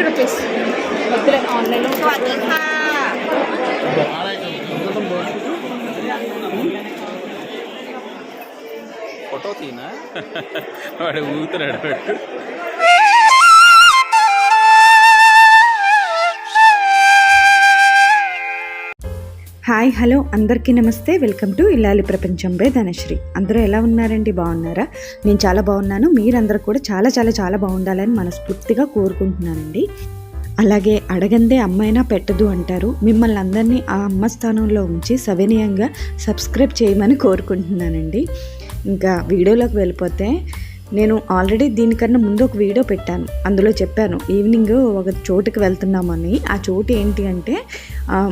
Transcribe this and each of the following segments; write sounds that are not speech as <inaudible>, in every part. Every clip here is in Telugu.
ఫిఫ్టీ రూపీస్ ఆన్లైన్లో స్వాతి ఫోటో తీనా వాడు ఊతున్నాడు హాయ్ హలో అందరికీ నమస్తే. వెల్కమ్ టు ఇల్లాలి ప్రపంచం బై ధనశ్రీ. అందరూ ఎలా ఉన్నారండి? బాగున్నారా? నేను చాలా బాగున్నాను. మీరందరూ కూడా చాలా చాలా చాలా బాగుండాలని మనస్ఫూర్తిగా కోరుకుంటున్నానండి. అలాగే అడగందే అమ్మైనా పెట్టదు అంటారు. మిమ్మల్ని అందరినీ ఆ అమ్మ స్థానంలో ఉంచి సవినయంగా సబ్స్క్రైబ్ చేయమని కోరుకుంటున్నానండి. ఇంకా వీడియోలోకి వెళ్ళిపోతే నేను ఆల్రెడీ దీనికన్నా ముందు ఒక వీడియో పెట్టాను. అందులో చెప్పాను ఈవినింగ్ ఒక చోటుకి వెళ్తున్నామని. ఆ చోటు ఏంటి అంటే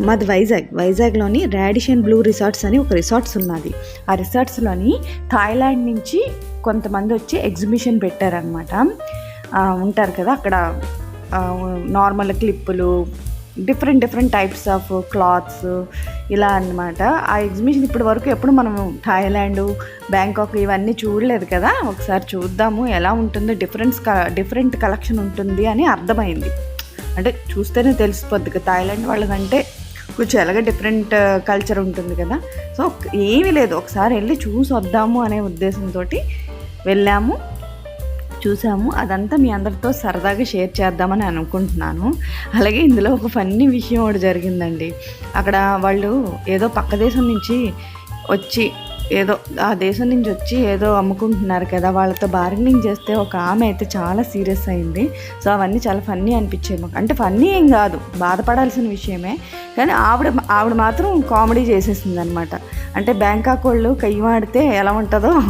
మాది వైజాగ్. వైజాగ్లోని రాడిషన్ బ్లూ రిసార్ట్స్ అని ఒక రిసార్ట్స్ ఉన్నది. ఆ రిసార్ట్స్లోని థాయిలాండ్ నుంచి కొంతమంది వచ్చి ఎగ్జిబిషన్ పెట్టారనమాట ఉంటారు కదా అక్కడ నార్మల్ క్లిప్పులు different different types of clothes ఇలా అన్నమాట. ఆ ఎగ్జిబిషన్ ఇప్పటి వరకు ఎప్పుడు మనం థాయిలాండ్ బ్యాంకాక్ ఇవన్నీ చూడలేదు కదా. ఒకసారి చూద్దాము ఎలా ఉంటుందో డిఫరెన్స్ డిఫరెంట్ కలెక్షన్ ఉంటుంది అని అర్థమైంది. అంటే చూస్తేనే తెలిసిపోద్ది కదా థాయిలాండ్ వాళ్ళదంటే కొంచెం ఎలాగ డిఫరెంట్ కల్చర్ ఉంటుంది కదా. సో ఏమీ లేదు. ఒకసారి వెళ్ళి చూసి వద్దాము అనే ఉద్దేశంతో వెళ్ళాము. చూసాము. అదంతా మీ అందరితో సరదాగా షేర్ చేద్దామని అనుకుంటున్నాను. అలాగే ఇందులో ఒక ఫన్నీ విషయం ఒకటి జరిగిందండి. అక్కడ వాళ్ళు ఏదో పక్క దేశం నుంచి వచ్చి ఏదో ఆ దేశం నుంచి వచ్చి ఏదో అమ్ముకుంటున్నారు కదా వాళ్ళతో బార్గెనింగ్ చేస్తే ఒక ఆమె అయితే చాలా సీరియస్ అయింది. సో అవన్నీ చాలా ఫన్నీ అనిపించాయి మాకు. అంటే ఫన్నీ ఏం కాదు బాధపడాల్సిన విషయమే. కానీ ఆవిడ ఆవిడ మాత్రం కామెడీ చేసేసింది అనమాట అంటే బ్యాంకాక్ వాళ్ళు కయ్యమాడితే ఎలా ఉంటుందో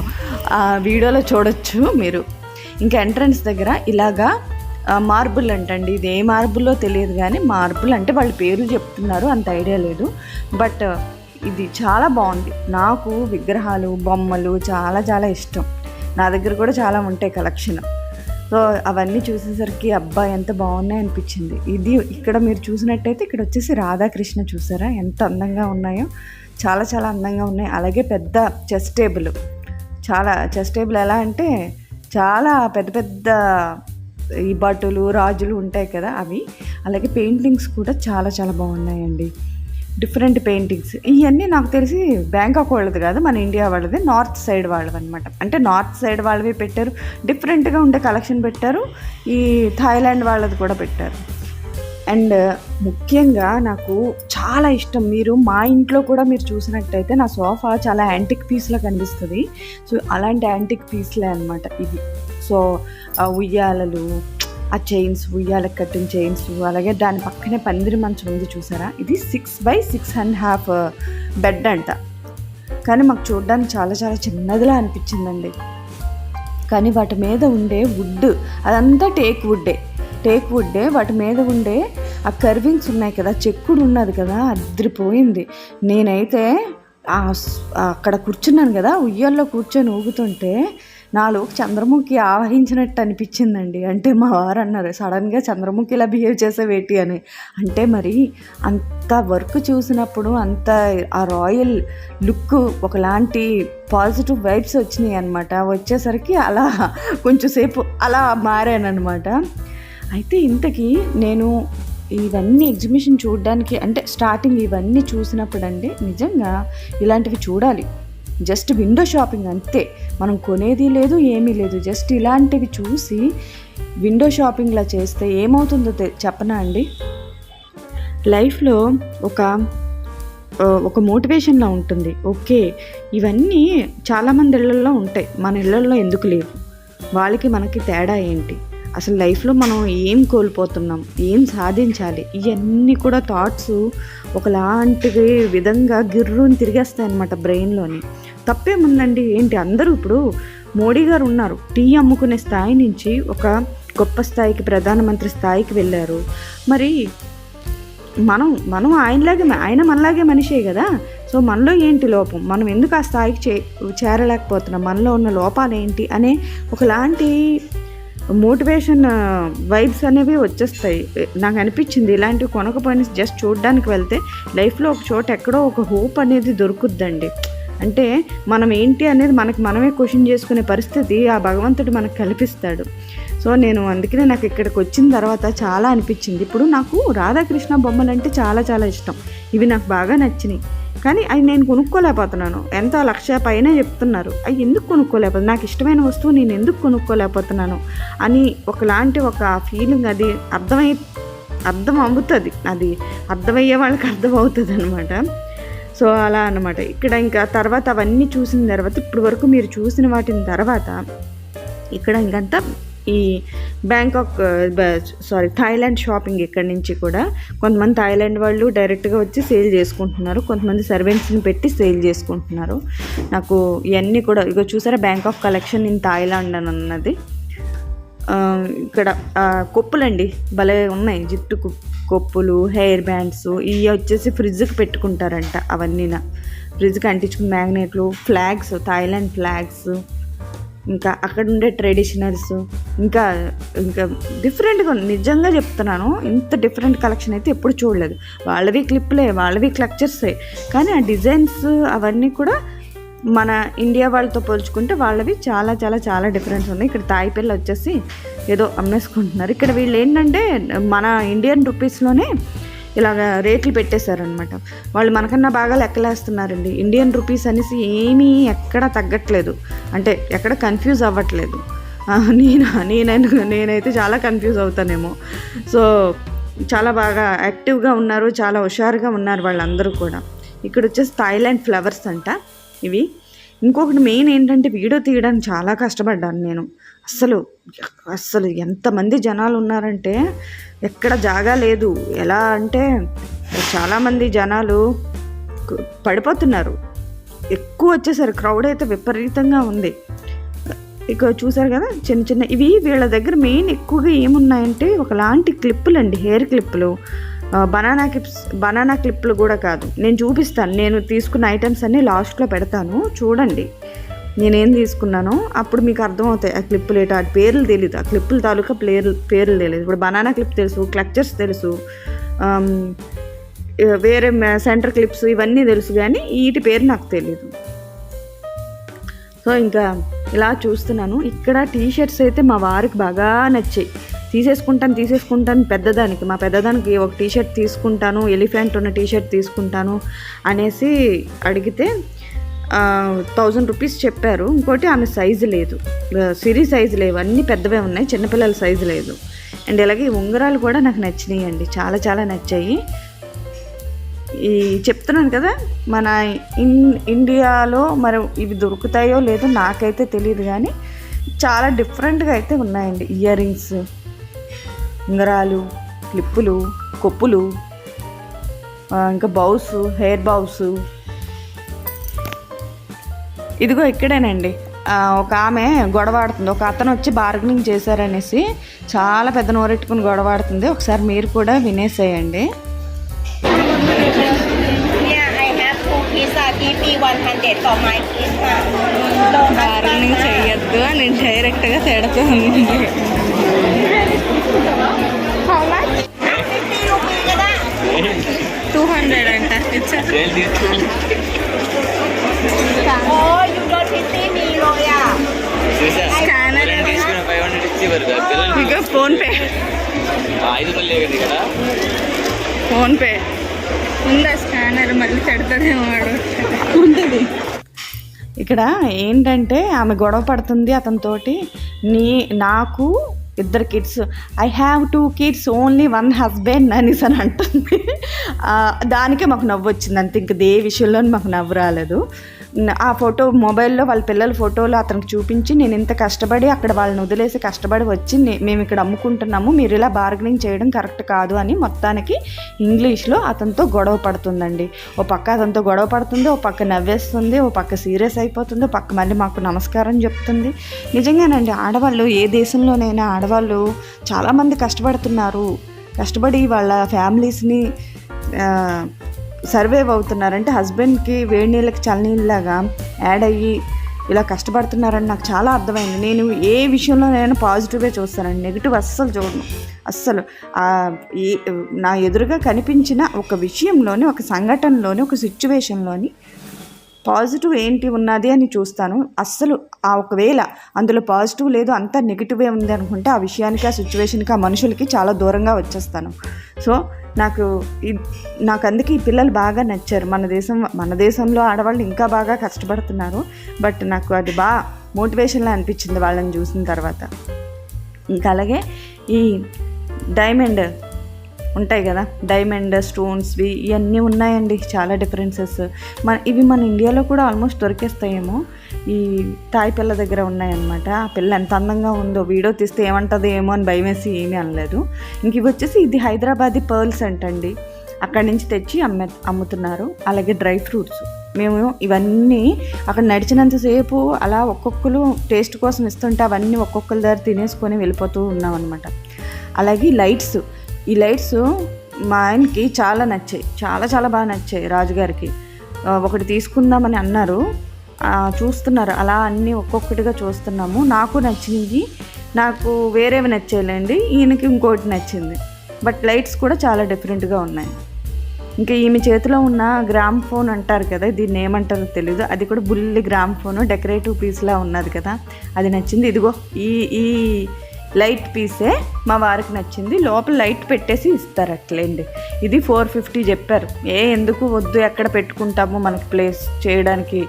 ఆ వీడియోలో చూడొచ్చు మీరు. ఇంకా ఎంట్రన్స్ దగ్గర ఇలాగా మార్బుల్ అంటండి. ఇది ఏ మార్బుల్లో తెలియదు కానీ మార్బుల్ అంటే వాళ్ళ పేరు చెప్తున్నారు అంత ఐడియా లేదు. బట్ ఇది చాలా బాగుంది. నాకు విగ్రహాలు బొమ్మలు చాలా చాలా ఇష్టం. నా దగ్గర కూడా చాలా ఉంటాయి కలెక్షన్. సో అవన్నీ చూసేసరికి అబ్బా ఎంత బాగున్నాయి అనిపించింది. ఇది ఇక్కడ మీరు చూసినట్టయితే ఇక్కడ వచ్చేసి రాధాకృష్ణ చూసారా? ఎంత అందంగా ఉన్నాయో. చాలా చాలా అందంగా ఉన్నాయి. అలాగే పెద్ద చెస్ టేబుల్. చాలా చెస్ టేబుల్ ఎలా అంటే చాలా పెద్ద పెద్ద ఈ బట్టలు రాజులు ఉంటాయి కదా అవి. అలాగే పెయింటింగ్స్ కూడా చాలా చాలా బాగున్నాయండి. డిఫరెంట్ పెయింటింగ్స్ ఇవన్నీ నాకు తెలిసి బ్యాంకాక్ వాళ్ళది కాదు మన ఇండియా వాళ్ళది. నార్త్ సైడ్ వాళ్ళది అనమాట అంటే నార్త్ సైడ్ వాళ్ళవి పెట్టారు. డిఫరెంట్గా ఉండే కలెక్షన్ పెట్టారు. ఈ థాయిలాండ్ వాళ్ళది కూడా పెట్టారు. అండ్ ముఖ్యంగా నాకు చాలా ఇష్టం. మీరు మా ఇంట్లో కూడా మీరు చూసినట్టయితే నా సోఫా చాలా యాంటిక్ పీస్లా కనిపిస్తుంది. సో అలాంటి యాంటిక్ పీస్లే అనమాట ఇది సో ఆ ఉయ్యాలలు ఆ చైన్స్ ఉయ్యాలకు కట్టిన చైన్స్ అలాగే దాని పక్కనే పందిరి మంచం ఉంది చూసారా? ఇది six by six and half bed అంట. కానీ మాకు చూడడానికి చాలా చాలా చిన్నదిలా అనిపించిందండి. కానీ వాటి మీద ఉండే వుడ్ అదంతా టేక్ వుడ్డే. టేక్ వుడ్డే వాటి మీద ఉండే ఆ కర్వింగ్స్ ఉన్నాయి కదా చెక్కుడు ఉన్నది కదా అదిరిపోయింది. నేనైతే అక్కడ కూర్చున్నాను కదా ఉయ్యాల్లో కూర్చొని ఊగుతుంటే నాలుగు చంద్రముఖి ఆవహించినట్టు అనిపించిందండి. అంటే మా వారు అన్నారు సడన్గా చంద్రముఖి ఇలా బిహేవ్ చేసేవేటి అని. అంటే మరి అంత వర్క్ చూసినప్పుడు అంత ఆ రాయల్ లుక్ ఒకలాంటి పాజిటివ్ వైబ్స్ వచ్చినాయి అనమాట వచ్చేసరికి అలా కొంచెంసేపు అలా మారానమాట అయితే ఇంతకీ నేను ఇవన్నీ ఎగ్జిబిషన్ చూడడానికి అంటే స్టార్టింగ్ ఇవన్నీ చూసినప్పుడు అండి నిజంగా ఇలాంటివి చూడాలి. జస్ట్ విండో షాపింగ్ అంతే. మనం కొనేది లేదు ఏమీ లేదు. జస్ట్ ఇలాంటివి చూసి విండో షాపింగ్లా చేస్తే ఏమవుతుందో చెప్పనా అండి? లైఫ్లో ఒక ఒక మోటివేషన్లా ఉంటుంది. ఓకే ఇవన్నీ చాలామంది ఇళ్ళల్లో ఉంటాయి. మన ఇళ్ళల్లో ఎందుకు లేవు? వాళ్ళకి మనకి తేడా ఏంటి? అసలు లైఫ్లో మనం ఏం కోల్పోతున్నాం ఏం సాధించాలి ఇవన్నీ కూడా థాట్స్ ఒకలాంటి విధంగా గిర్రుని తిరిగేస్తాయి అనమాట బ్రెయిన్లోని తప్పేముందండి? ఏంటి? అందరూ ఇప్పుడు మోడీ గారు ఉన్నారు. టీ అమ్ముకునే స్థాయి నుంచి ఒక గొప్ప స్థాయికి ప్రధానమంత్రి స్థాయికి వెళ్ళారు. మరి మనం మనం ఆయనలాగే ఆయన మనలాగే మనిషే కదా? సో మనలో ఏంటి లోపం? మనం ఎందుకు ఆ స్థాయికి చే చేరలేకపోతున్నాం? మనలో ఉన్న లోపాలు ఏంటి? అనే ఒకలాంటి మోటివేషన్ వైబ్స్ అనేవి వచ్చేస్తాయి. నాకు అనిపించింది ఇలాంటివి కొనకపోయిన జస్ట్ చూడడానికి వెళ్తే లైఫ్లో ఒక చోట ఎక్కడో ఒక హోప్ అనేది దొరుకుద్దండి. అంటే మనం ఏంటి అనేది మనకి మనమే క్వశ్చన్ చేసుకునే పరిస్థితి ఆ భగవంతుడు మనకు కల్పిస్తాడు. సో నేను అందుకనే నాకు ఇక్కడికి వచ్చిన తర్వాత చాలా అనిపించింది. ఇప్పుడు నాకు రాధాకృష్ణ బొమ్మలు అంటే చాలా చాలా ఇష్టం. ఇవి నాకు బాగా నచ్చినాయి. కానీ అవి నేను కొనుక్కోలేకపోతున్నాను. ఎంత లక్ష పైన చెప్తున్నారు. అవి ఎందుకు కొనుక్కోలేకపోతున్నాను నాకు ఇష్టమైన వస్తువు నేను ఎందుకు కొనుక్కోలేకపోతున్నాను? అని ఒకలాంటి ఒక ఫీలింగ్ అది అర్థమై అర్థం అవుతుంది. అది అర్థమయ్యే వాళ్ళకి అర్థమవుతుంది అనమాట సో అలా అనమాట ఇక్కడ ఇంకా తర్వాత అవన్నీ చూసిన తర్వాత ఇప్పటి వరకు మీరు చూసిన వాటిని తర్వాత ఇక్కడ ఇంకంతా ఈ బ్యాంకాక్ సారీ థాయిలాండ్ షాపింగ్ ఇక్కడి నుంచి కూడా కొంతమంది థాయిలాండ్ వాళ్ళు డైరెక్ట్గా వచ్చి సేల్ చేసుకుంటున్నారు. కొంతమంది సర్వెంట్స్ని పెట్టి సేల్ చేసుకుంటున్నారు. నాకు ఇవన్నీ కూడా ఇగో చూసారా బ్యాంకాక్ కలెక్షన్ ఇన్ థాయిలాండ్ అని అన్నది. ఇక్కడ కొప్పులండి భలే ఉన్నాయి. జుట్టు కొప్పులు హెయిర్ బ్యాండ్స్ ఇవి వచ్చేసి ఫ్రిడ్జ్కి పెట్టుకుంటారంట అవన్నీ ఫ్రిడ్జ్కి అంటించుకున్న మ్యాగ్నెట్లు ఫ్లాగ్స్ థాయిలాండ్ ఫ్లాగ్స్ ఇంకా అక్కడ ఉండే ట్రెడిషనల్స్ ఇంకా ఇంకా డిఫరెంట్గా ఉంది నిజంగా చెప్తున్నాను ఇంత డిఫరెంట్ కలెక్షన్ అయితే ఎప్పుడు చూడలేదు. వాళ్ళవి క్లిప్లే వాళ్ళవి క్లక్చర్సే కానీ ఆ డిజైన్స్ అవన్నీ కూడా మన ఇండియా వాళ్ళతో పోల్చుకుంటే వాళ్ళవి చాలా చాలా చాలా డిఫరెన్స్ ఉన్నాయి. ఇక్కడ తాయి పిల్ల వచ్చేసి ఏదో అమ్మేసుకుంటున్నారు. ఇక్కడ వీళ్ళు ఏంటంటే మన ఇండియన్ రూపీస్లోనే ఇలాగ రేట్లు పెట్టేశారనమాట వాళ్ళు మనకన్నా బాగా లెక్కలేస్తున్నారండి. ఇండియన్ రూపీస్ అనేసి ఏమీ ఎక్కడ తగ్గట్లేదు. అంటే ఎక్కడ కన్ఫ్యూజ్ అవ్వట్లేదు. నేను నేనైనా నేనైతే చాలా కన్ఫ్యూజ్ అవుతానేమో. సో చాలా బాగా యాక్టివ్గా ఉన్నారు చాలా హుషారుగా ఉన్నారు వాళ్ళందరూ కూడా. ఇక్కడ వచ్చేసి థాయిలాండ్ ఫ్లవర్స్ అంట. ఇవి ఇంకొకటి మెయిన్ ఏంటంటే వీడియో తీయడానికి చాలా కష్టపడ్డాను నేను. అస్సలు అస్సలు ఎంతమంది జనాలు ఉన్నారంటే ఎక్కడ జాగా లేదు. ఎలా అంటే చాలామంది జనాలు పడిపోతున్నారు. ఎక్కువ వచ్చేసరి క్రౌడ్ అయితే విపరీతంగా ఉంది. ఇక చూసారు కదా చిన్న చిన్న ఇవి వీళ్ళ దగ్గర మెయిన్ ఎక్కువగా ఏమున్నాయంటే ఒకలాంటి క్లిప్పులు అండి హెయిర్ క్లిప్పులు బనానా క్లిప్స్ బనానా క్లిప్పులు కూడా కాదు. నేను చూపిస్తాను. నేను తీసుకున్న ఐటమ్స్ అన్నీ లాస్ట్లో పెడతాను. చూడండి. నేనేం తీసుకున్నానో అప్పుడు మీకు అర్థమవుతాయి. ఆ క్లిప్పులు ఏంటో ఆ పేర్లు తెలియదు ఆ క్లిప్పుల తాలూకా పేర్లు పేర్లు తెలియదు ఇప్పుడు బనానా క్లిప్ తెలుసు క్లక్చర్స్ తెలుసు వేరే సెంటర్ క్లిప్స్ ఇవన్నీ తెలుసు కానీ వీటి పేరు నాకు తెలియదు సో ఇంకా ఇలా చూస్తున్నాను. ఇక్కడ టీ షర్ట్స్ అయితే మా వారికి బాగా నచ్చాయి. తీసేసుకుంటాను తీసేసుకుంటాను పెద్దదానికి. మా పెద్దదానికి ఒక టీ షర్ట్ తీసుకుంటాను ఎలిఫెంట్ ఉన్న టీ షర్ట్ తీసుకుంటాను అనేసి అడిగితే థౌజండ్ రూపీస్ చెప్పారు. ఇంకోటి ఆమె సైజు లేదు. సిరీ సైజు లేవు. అన్నీ పెద్దవే ఉన్నాయి. చిన్నపిల్లల సైజు లేదు. అండ్ ఇలాగే ఈ ఉంగరాలు కూడా నాకు నచ్చినాయి అండి చాలా చాలా నచ్చాయి. ఈ చెప్తున్నాను కదా మన ఇన్ ఇండియాలో మరి ఇవి దొరుకుతాయో లేదో నాకైతే తెలియదు కానీ చాలా డిఫరెంట్గా అయితే ఉన్నాయండి ఇయర్ రింగ్స్. ఉంగరాలు క్లిప్పులు కొప్పులు ఇంకా బౌస్ హెయిర్ బౌస్ ఇదిగో ఇక్కడేనండి. ఒక ఆమె గొడవాడుతుంది ఒక అతను వచ్చి బార్గెనింగ్ చేశారనేసి చాలా పెద్ద నోరెట్టుకుని గొడవాడుతుంది ఒకసారి మీరు కూడా వినేసేయండి. Yeah, I have two pizza. Give me 100 for my pizza. No, bargaining చెయ్యొద్దు అని నేను డైరెక్ట్గా తిడుతుంది How much? 50 rupees కదా? టూ హండ్రెడ్ అంట. ఇచ్చా you don't 50 me loya. Scanner తీసుకున్న ఫైవ్ హండ్రెడ్ ఇచ్చి వరకు పిల్లలు ఇక ఫోన్పే ఫోన్పే ఉందా స్కానర్ మళ్ళీ తిడతాడేమో వాడు. ఉంటుంది. ఇక్కడ ఏంటంటే ఆమె గొడవ పడుతుంది అతనితోటి. నీ నాకు ఇద్దరు kids I have two kids only one husband అనేసి అని అంటుంది. దానికే మాకు నవ్వు వచ్చింది అంతే ఇంక దే విషయంలో మాకు నవ్వు రాలేదు. ఆ ఫోటో మొబైల్లో వాళ్ళ పిల్లల ఫోటోలు అతనికి చూపించి నేను ఇంత కష్టపడి అక్కడ వాళ్ళని వదిలేసి కష్టపడి వచ్చి మేము ఇక్కడ అమ్ముకుంటున్నాము మీరు ఇలా బార్గెనింగ్ చేయడం కరెక్ట్ కాదు అని మొత్తానికి ఇంగ్లీష్లో అతనితో గొడవ పడుతుందండి. ఓ పక్క అతనితో గొడవ పడుతుంది ఓ పక్క నవ్వేస్తుంది ఓ పక్క సీరియస్ అయిపోతుంది ఓ పక్క మళ్ళీ మాకు నమస్కారం చెప్తుంది. నిజంగానండి ఆడవాళ్ళు ఏ దేశంలోనైనా ఆడవాళ్ళు చాలామంది కష్టపడుతున్నారు. కష్టపడి వాళ్ళ ఫ్యామిలీస్ని సర్వైవ్ అవుతున్నారంటే హస్బెండ్కి వేడి నీళ్ళకి చల్లనీళ్ళలాగా యాడ్ అయ్యి ఇలా కష్టపడుతున్నారని నాకు చాలా అర్థమైంది. నేను ఏ విషయంలో నేను పాజిటివ్గా చూస్తానండి. నెగిటివ్ అస్సలు చూడను. అస్సలు ఏ నా ఎదురుగా కనిపించిన ఒక విషయంలోని ఒక సంఘటనలోని ఒక సిచ్యువేషన్లోని పాజిటివ్ ఏంటి ఉన్నది అని చూస్తాను. అస్సలు ఆ ఒకవేళ అందులో పాజిటివ్ లేదు అంతా నెగిటివే ఉంది అనుకుంటే ఆ విషయానికి ఆ సిచ్యువేషన్కి ఆ మనుషులకి చాలా దూరంగా వచ్చేస్తాను. సో నాకు నాకు అందుకే ఈ పిల్లలు బాగా నచ్చారు. మన దేశం మన దేశంలో ఆడవాళ్ళు ఇంకా బాగా కష్టపడుతున్నారు. బట్ నాకు అది బాగా మోటివేషన్లా అనిపించింది వాళ్ళని చూసిన తర్వాత. ఇంకా అలాగే ఈ డైమండ్ ఉంటాయి కదా. డైమండ్ స్టోన్స్వి ఇవన్నీ ఉన్నాయండి చాలా డిఫరెన్సెస్ మన ఇవి మన ఇండియాలో కూడా ఆల్మోస్ట్ దొరికేస్తాయేమో. ఈ తాయి పిల్ల దగ్గర ఉన్నాయన్నమాట. ఆ పిల్ల ఎంత అందంగా ఉందో వీడియో తీస్తే ఏమంటుందో ఏమో అని భయమేసి ఏమీ అనలేదు. ఇంక ఇవి వచ్చేసి ఇది హైదరాబాదీ పర్ల్స్ అంటండి. అక్కడి నుంచి తెచ్చి అమ్మే అమ్ముతున్నారు. అలాగే డ్రై ఫ్రూట్స్. మేము ఇవన్నీ అక్కడ నడిచినంతసేపు అలా ఒక్కొక్కరు టేస్ట్ కోసం ఇస్తుంటే అవన్నీ ఒక్కొక్కరి దగ్గర తినేసుకొని వెళ్ళిపోతూ ఉన్నాం అనమాట అలాగే లైట్స్ ఈ లైట్స్ మా ఆయనకి చాలా నచ్చాయి. చాలా చాలా బాగా నచ్చాయి రాజుగారికి ఒకటి తీసుకుందామని అన్నారు. చూస్తున్నారు. అలా అన్నీ ఒక్కొక్కటిగా చూస్తున్నాము. నాకు నచ్చింది. నాకు వేరేవి నచ్చేయలేండి. ఈయనకి ఇంకోటి నచ్చింది. బట్ లైట్స్ కూడా చాలా డిఫరెంట్గా ఉన్నాయి. ఇంకా ఈమె చేతిలో ఉన్న గ్రామ్ ఫోన్ అంటారు కదా దీన్ని ఏమంటారో తెలియదు అది కూడా బుల్లి గ్రామ్ ఫోన్ డెకరేటివ్ పీస్లా ఉన్నది కదా. అది నచ్చింది. ఇదిగో ఈ ఈ లైట్ పీసే మా వారికి నచ్చింది. లోపల లైట్ పెట్టేసి ఇస్తారు అట్లేండి. ఇది ఫోర్ ఫిఫ్టీ చెప్పారు. ఏ ఎందుకు వద్దు ఎక్కడ పెట్టుకుంటామో మనకి ప్లేస్ చేయడానికి?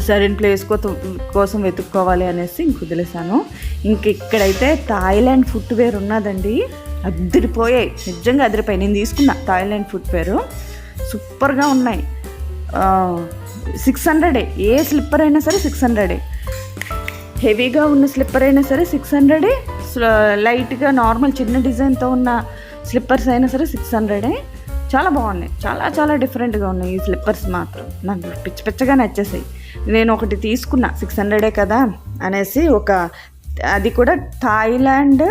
సరైన ప్లేస్ కోసం కోసం వెతుక్కోవాలి అనేసి ఇంక వదిలేసాను ఇంక ఇక్కడైతే థాయిలాండ్ ఫుట్వేర్ ఉన్నదండి. అదిరిపోయాయి. నిజంగా అదిరిపోయాయి. నేను తీసుకున్నా థాయిలాండ్ ఫుట్వేర్. సూపర్గా ఉన్నాయి. సిక్స్ హండ్రెడే. ఏ స్లిప్పర్ అయినా సరే సిక్స్ హండ్రెడే. హెవీగా ఉన్న స్లిప్పర్ అయినా సరే సిక్స్ హండ్రెడే లైట్గా నార్మల్ చిన్న డిజైన్తో ఉన్న స్లిప్పర్స్ అయినా సరే సిక్స్ హండ్రెడే చాలా బాగున్నాయి. చాలా చాలా డిఫరెంట్గా ఉన్నాయి ఈ స్లిప్పర్స్ మాత్రం. నాకు పిచ్చి పిచ్చగా నచ్చేసాయి. నేను ఒకటి తీసుకున్నా సిక్స్ హండ్రెడే కదా అనేసి ఒక అది కూడా థాయిలాండ్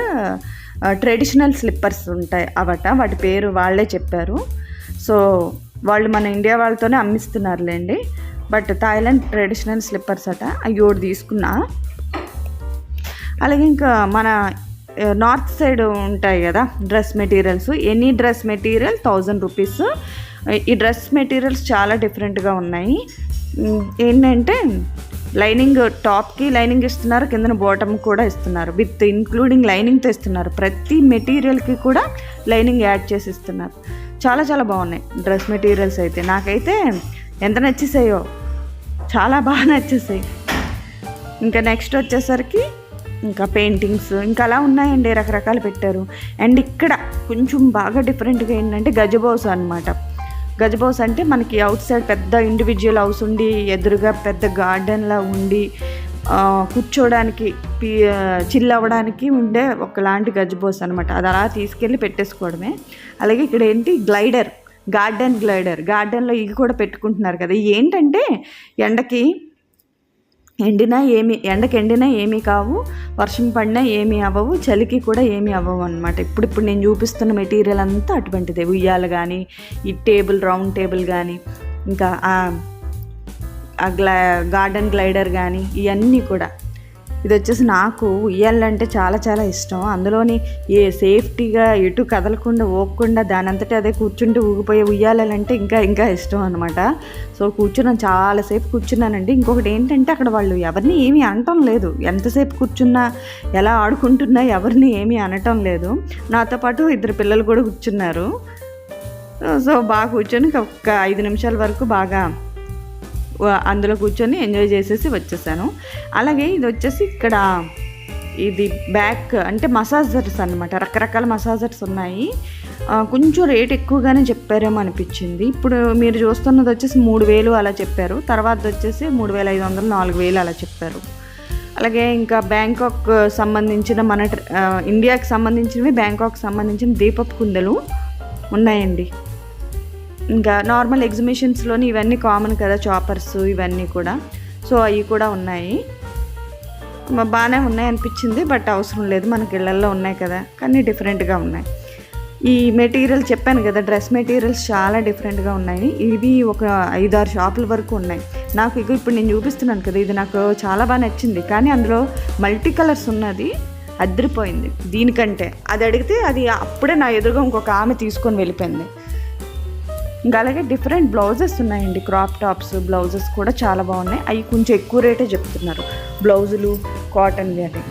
ట్రెడిషనల్ స్లిప్పర్స్ ఉంటాయి అవట వాటి పేరు వాళ్ళే చెప్పారు. సో వాళ్ళు మన ఇండియా వాళ్ళతోనే అమ్మిస్తున్నారులేండి. బట్ థాయిలాండ్ ట్రెడిషనల్ స్లిప్పర్స్ అట. అయ్యోడు తీసుకున్నా. అలాగే ఇంకా మన నార్త్ సైడ్ ఉంటాయి కదా dress materials any dress material thousand rupees ఈ డ్రెస్ మెటీరియల్స్ చాలా డిఫరెంట్గా ఉన్నాయి. ఏంటంటే లైనింగ్ టాప్కి లైనింగ్ ఇస్తున్నారు కిందన బాటమ్ కూడా ఇస్తున్నారు. విత్ ఇంక్లూడింగ్ లైనింగ్తో ఇస్తున్నారు ప్రతి మెటీరియల్కి కూడా లైనింగ్ యాడ్ చేసి ఇస్తున్నారు. చాలా చాలా బాగున్నాయి డ్రెస్ మెటీరియల్స్ అయితే. నాకైతే ఎంత నచ్చేసాయో చాలా బాగా నచ్చేసాయి. ఇంకా నెక్స్ట్ వచ్చేసరికి ఇంకా పెయింటింగ్స్ ఇంకా అలా ఉన్నాయండి రకరకాలు పెట్టారు. అండ్ ఇక్కడ కొంచెం బాగా డిఫరెంట్గా ఏంటంటే గజబోస్ అనమాట గజబౌస్ అంటే మనకి అవుట్ సైడ్ పెద్ద ఇండివిజువల్ హౌస్ ఉండి ఎదురుగా పెద్ద గార్డెన్లా ఉండి కూర్చోవడానికి కూర్చోడానికి పీ చిల్ అవ్వడానికి ఉండే ఒకలాంటి గజబోస్ అనమాట అది అలా తీసుకెళ్ళి పెట్టేసుకోవడమే. అలాగే ఇక్కడ ఏంటి? Glider garden glider. గార్డెన్లో ఇవి కూడా పెట్టుకుంటున్నారు కదా. ఏంటంటే ఎండకి ఎండినా ఏమి ఎండకి ఎండినా ఏమీ కావు వర్షం పడినా ఏమీ అవ్వవు చలికి కూడా ఏమీ అవ్వవు అనమాట ఇప్పుడు ఇప్పుడు నేను చూపిస్తున్న మెటీరియల్ అంతా అటువంటిదే. ఉయ్యాలు కానీ ఈ టేబుల్ రౌండ్ టేబుల్ కానీ ఇంకా ఆ ఆ గ్లా గార్డెన్ గ్లైడర్ కానీ ఇవన్నీ కూడా. ఇది వచ్చేసి నాకు ఉయ్యాలంటే చాలా చాలా ఇష్టం. అందులోని ఏ సేఫ్టీగా ఎటు కదలకుండా ఊగకుండా దాని అంతటా అదే కూర్చుంటే ఊగిపోయే ఉయ్యాలంటే ఇంకా ఇంకా ఇష్టం అనమాట సో కూర్చున్నాను చాలాసేపు కూర్చున్నానండి. ఇంకొకటి ఏంటంటే అక్కడ వాళ్ళు ఎవరిని ఏమీ అనటం లేదు. ఎంతసేపు కూర్చున్నా ఎలా ఆడుకుంటున్నా ఎవరిని ఏమీ అనటం లేదు. నాతో పాటు ఇద్దరు పిల్లలు కూడా కూర్చున్నారు. సో బాగా కూర్చొని ఒక ఐదు నిమిషాల వరకు బాగా అందులో కూర్చొని ఎంజాయ్ చేసేసి వచ్చేసాను. అలాగే ఇది వచ్చేసి ఇక్కడ ఇది బ్యాక్ అంటే మసాజర్స్ అనమాట రకరకాల మసాజర్స్ ఉన్నాయి. కొంచెం రేట్ ఎక్కువగానే చెప్పారేమో అనిపించింది. ఇప్పుడు మీరు చూస్తున్నది వచ్చేసి మూడు వేలు అలా చెప్పారు. తర్వాత వచ్చేసి మూడు వేల ఐదు వందలు నాలుగు వేలు అలా చెప్పారు. అలాగే ఇంకా బ్యాంకాక్ సంబంధించిన మన ఇండియాకి సంబంధించినవి బ్యాంకాక్ సంబంధించిన దీపపు కుందలు ఉన్నాయండి. ఇంకా నార్మల్ ఎగ్జిబిషన్స్లోని ఇవన్నీ కామన్ కదా చాపర్స్ ఇవన్నీ కూడా. సో అవి కూడా ఉన్నాయి. బాగానే ఉన్నాయి అనిపించింది బట్ అవసరం లేదు. మనకి ఇళ్ళల్లో ఉన్నాయి కదా కానీ డిఫరెంట్గా ఉన్నాయి. ఈ మెటీరియల్ చెప్పాను కదా డ్రెస్ మెటీరియల్స్ చాలా డిఫరెంట్గా ఉన్నాయి. ఇవి ఒక ఐదారు షాపుల వరకు ఉన్నాయి. నాకు ఇక ఇప్పుడు నేను చూపిస్తున్నాను కదా ఇది నాకు చాలా బాగా నచ్చింది. కానీ అందులో మల్టీ కలర్స్ ఉన్నది అదిరిపోయింది. దీనికంటే. అది అడిగితే అది అప్పుడే నా ఎదురుగా ఇంకొక ఆమె తీసుకొని వెళ్ళిపోయింది. ఇంకా అలాగే డిఫరెంట్ బ్లౌజెస్ ఉన్నాయండి. క్రాప్ టాప్స్ బ్లౌజెస్ కూడా చాలా బాగున్నాయి. అవి కొంచెం ఎక్కువ రేటే చెప్తున్నారు. బ్లౌజులు కాటన్వి అని.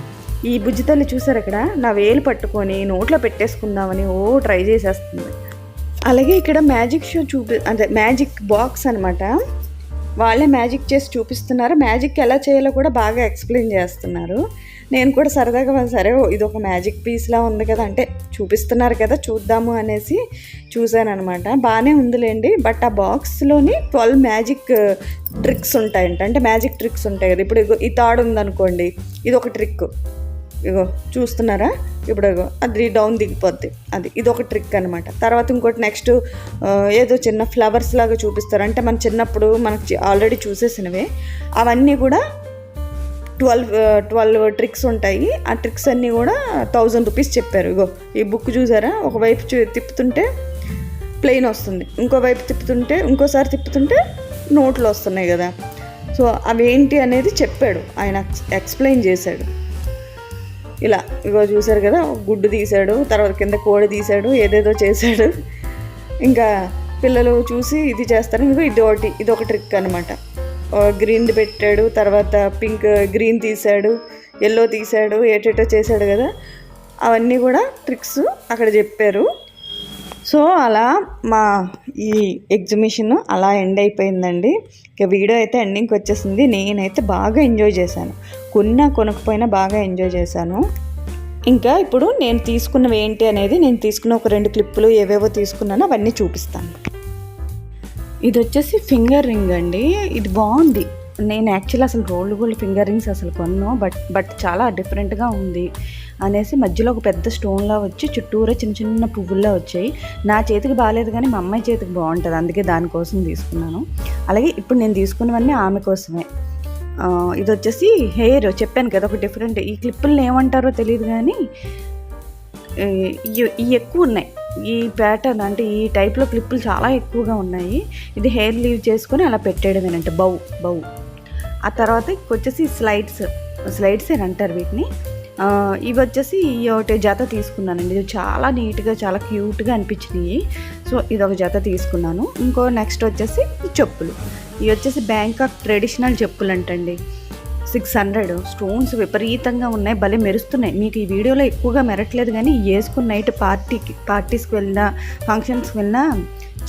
ఈ బుజ్జితల్లి చూసారు ఇక్కడ? నా వేలు పట్టుకొని నోట్లో పెట్టేసుకుందామని ఓ ట్రై చేసేస్తుంది. అలాగే ఇక్కడ మ్యాజిక్ షో చూపి అంటే మ్యాజిక్ బాక్స్ అనమాట వాళ్ళే మ్యాజిక్ చేసి చూపిస్తున్నారు. మ్యాజిక్ ఎలా చేయాలో కూడా బాగా ఎక్స్ప్లెయిన్ చేస్తున్నారు. నేను కూడా సరదాగా వాళ్ళు సరే ఓ, ఇది ఒక మ్యాజిక్ పీస్లా ఉంది కదా అంటే చూపిస్తున్నారు కదా చూద్దాము అనేసి చూశానమాట అనమాట బాగానే ఉందిలేండి బట్ ఆ బాక్స్లోని ట్వెల్వ్ మ్యాజిక్ ట్రిక్స్ ఉంటాయంట. అంటే మ్యాజిక్ ట్రిక్స్ ఉంటాయి కదా ఇప్పుడు ఈ తాడు ఉందనుకోండి ఇది ఒక ట్రిక్. ఇగో చూస్తున్నారా? ఇప్పుడు అది డౌన్ దిగిపోద్ది. అది ఇది ఒక ట్రిక్ అనమాట తర్వాత ఇంకోటి నెక్స్ట్ ఏదో చిన్న ఫ్లవర్స్ లాగా చూపిస్తారు. అంటే మన చిన్నప్పుడు మనకి ఆల్రెడీ చూసేసినవే. అవన్నీ కూడా ట్వెల్వ్ ట్వెల్వ్ ట్రిక్స్ ఉంటాయి. ఆ ట్రిక్స్ అన్నీ కూడా థౌజండ్ రూపీస్ చెప్పారు. ఇగో ఈ బుక్ చూసారా? ఒకవైపు తిప్పుతుంటే ప్లెయిన్ వస్తుంది. ఇంకోవైపు తిప్పుతుంటే ఇంకోసారి తిప్పుతుంటే నోట్లు వస్తున్నాయి కదా. సో అవి ఏంటి అనేది చెప్పాడు. ఆయన ఎక్స్ప్లెయిన్ చేశాడు. ఇలా ఇగో చూశారు కదా గుడ్డు తీశాడు తర్వాత కింద కోడి తీశాడు ఏదేదో చేశాడు. ఇంకా పిల్లలు చూసి ఇది చేస్తారు ఇంకో ఇది ఒకటి ఇది ఒక ట్రిక్ అనమాట గ్రీన్ది పెట్టాడు తర్వాత పింక్ గ్రీన్ తీశాడు ఎల్లో తీశాడు ఏటేటో చేశాడు కదా అవన్నీ కూడా ట్రిక్స్ అక్కడ చెప్పారు. సో అలా మా ఈ ఎగ్జిబిషన్ అలా ఎండ్ అయిపోయిందండి. ఇక వీడియో అయితే ఎండింగ్కి వచ్చేసింది. నేనైతే బాగా ఎంజాయ్ చేశాను. కొన్నా కొనకపోయినా బాగా ఎంజాయ్ చేశాను. ఇంకా ఇప్పుడు నేను తీసుకున్నవి ఏంటి అనేది నేను తీసుకున్న ఒక రెండు క్లిప్పులు ఏవేవో తీసుకున్నానో అవన్నీ చూపిస్తాను. ఇది వచ్చేసి ఫింగర్ రింగ్ అండి. ఇది బాగుంది. నేను యాక్చువల్లీ అసలు రోల్డ్ గోల్డ్ ఫింగర్ రింగ్స్ అసలు కొన్నాను బట్ బట్ చాలా డిఫరెంట్గా ఉంది. అనేసి మధ్యలో ఒక పెద్ద స్టోన్లా వచ్చి చుట్టూరా చిన్న చిన్న పువ్వుల్లా వచ్చాయి. నా చేతికి బాగాలేదు కానీ మా అమ్మాయి చేతికి బాగుంటుంది. అందుకే దానికోసం తీసుకున్నాను. అలాగే ఇప్పుడు నేను తీసుకున్నవన్నీ ఆమె కోసమే. ఇది వచ్చేసి హెయిర్ చెప్పాను కదా ఒక డిఫరెంట్ ఈ క్లిప్పులను ఏమంటారో తెలియదు కానీ ఈ- ఇవి- ఎక్కువ ఉన్నాయి. ఈ ప్యాటర్న్ అంటే ఈ టైప్లో క్లిప్పులు చాలా ఎక్కువగా ఉన్నాయి. ఇది హెయిర్ లీవ్ చేసుకొని అలా పెట్టేయడమేనంటే బౌ బౌ ఆ తర్వాత వచ్చేసి స్లైడ్స్ స్లైడ్స్ అని అంటారు వీటిని. ఇవి వచ్చేసి ఈ ఒకటి జత తీసుకున్నానండి. ఇది చాలా నీట్గా చాలా క్యూట్గా అనిపించినాయి. సో ఇది ఒక జత తీసుకున్నాను. ఇంకో నెక్స్ట్ వచ్చేసి చెప్పులు. ఇవి వచ్చేసి బ్యాంకాక్ ట్రెడిషనల్ చెప్పులు అంటండి సిక్స్ హండ్రెడ్. స్టోన్స్ విపరీతంగా ఉన్నాయి. భలే మెరుస్తున్నాయి. మీకు ఈ వీడియోలో ఎక్కువగా మెరట్లేదు కానీ వేసుకున్న నైట్ పార్టీకి పార్టీస్కి వెళ్ళినా ఫంక్షన్స్కి వెళ్ళినా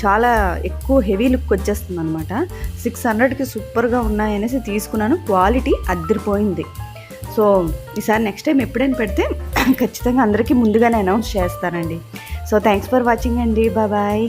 చాలా ఎక్కువ హెవీ లుక్ వచ్చేస్తుంది అనమాట సిక్స్ హండ్రెడ్కి సూపర్గా ఉన్నాయనేసి తీసుకున్నాను. క్వాలిటీ అద్దరిపోయింది. సో ఈసారి నెక్స్ట్ టైం ఎప్పుడైనా పెడితే <clears throat> ఖచ్చితంగా అందరికీ ముందుగానే అనౌన్స్ చేస్తానండి. సో థ్యాంక్స్ ఫర్ వాచింగ్ అండి. బాయ్